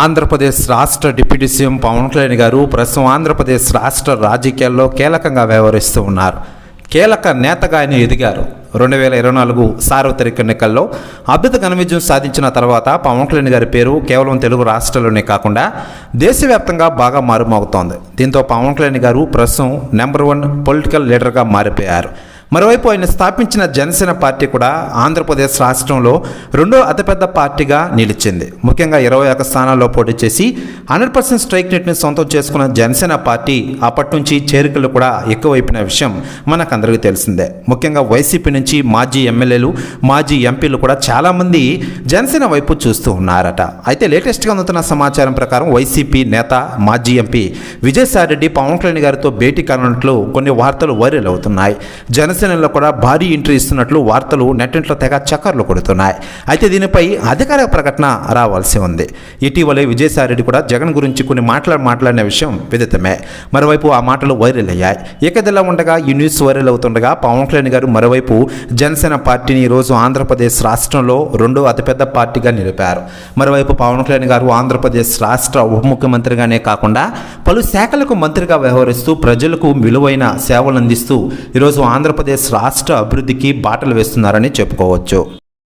ఆంధ్రప్రదేశ్ రాష్ట్ర deputy CM Pawan Kalyan గారు ప్రస్తుతం ఆంధ్రప్రదేశ్ రాష్ట్ర రాజకీయాల్లో కీలకంగా వ్యవహరిస్తూ ఉన్నారు. కీలక నేతగా ఆయన ఎదిగారు. రెండు వేల ఇరవై నాలుగు సార్వత్రిక ఎన్నికల్లో అద్భుత ఘనవిజయం సాధించిన తర్వాత పవన్ కళ్యాణ్ గారి పేరు కేవలం తెలుగు రాష్ట్రాల్లోనే కాకుండా దేశవ్యాప్తంగా బాగా మారుమోగుతోంది. దీంతో పవన్ కళ్యాణ్ గారు ప్రస్తుతం నెంబర్ వన్ పొలిటికల్ లీడర్గా మారిపోయారు. మరోవైపు ఆయన స్థాపించిన జనసేన పార్టీ కూడా ఆంధ్రప్రదేశ్ రాష్ట్రంలో రెండో అతిపెద్ద పార్టీగా నిలిచింది. ముఖ్యంగా ఇరవై ఒక స్థానాల్లో పోటీ చేసి హండ్రెడ్ పర్సెంట్ స్ట్రైక్ రేట్ని సొంతం చేసుకున్న జనసేన పార్టీ అప్పటి నుంచి చేరికలు కూడా ఎక్కువైపోయిన విషయం మనకందరికీ తెలిసిందే. ముఖ్యంగా వైసీపీ నుంచి మాజీ ఎమ్మెల్యేలు మాజీ ఎంపీలు కూడా చాలామంది జనసేన వైపు చూస్తూ ఉన్నారట. అయితే లేటెస్ట్గా అందుతున్న సమాచారం ప్రకారం వైసీపీ నేత మాజీ ఎంపీ విజయసాయిరెడ్డి పవన్ కళ్యాణ్ గారితో భేటీ కానున్నట్లు కొన్ని వార్తలు వైరల్ అవుతున్నాయి. జనసేనలో కూడా భారీ ఎంట్రీ ఇస్తున్నట్లు వార్తలు నెట్టింట్లో తెగ చక్కర్లు కొడుతున్నాయి. అయితే దీనిపై అధికారిక ప్రకటన రావాల్సి ఉంది. ఇటీవలే విజయసాయిరెడ్డి కూడా జగన్ గురించి కొన్ని మాట్లాడి మాట్లాడిన విషయం విదితమే. మరోవైపు ఆ మాటలు వైరల్ అయ్యాయి. ఏకదిలా ఉండగా ఈ న్యూస్ వైరల్ అవుతుండగా పవన్ కళ్యాణ్ గారు మరోవైపు జనసేన పార్టీని ఈరోజు ఆంధ్రప్రదేశ్ రాష్ట్రంలో రెండో అతిపెద్ద పార్టీగా నిలిపారు. మరోవైపు పవన్ కళ్యాణ్ గారు ఆంధ్రప్రదేశ్ రాష్ట్ర ఉప ముఖ్యమంత్రిగానే కాకుండా పలు శాఖలకు మంత్రిగా వ్యవహరిస్తూ ప్రజలకు విలువైన సేవలు అందిస్తూ ఈరోజు ఆంధ్రప్రదేశ్ రాష్ట్ర అభివృద్ధికి బాటలు వేస్తున్నారని చెప్పుకోవచ్చు.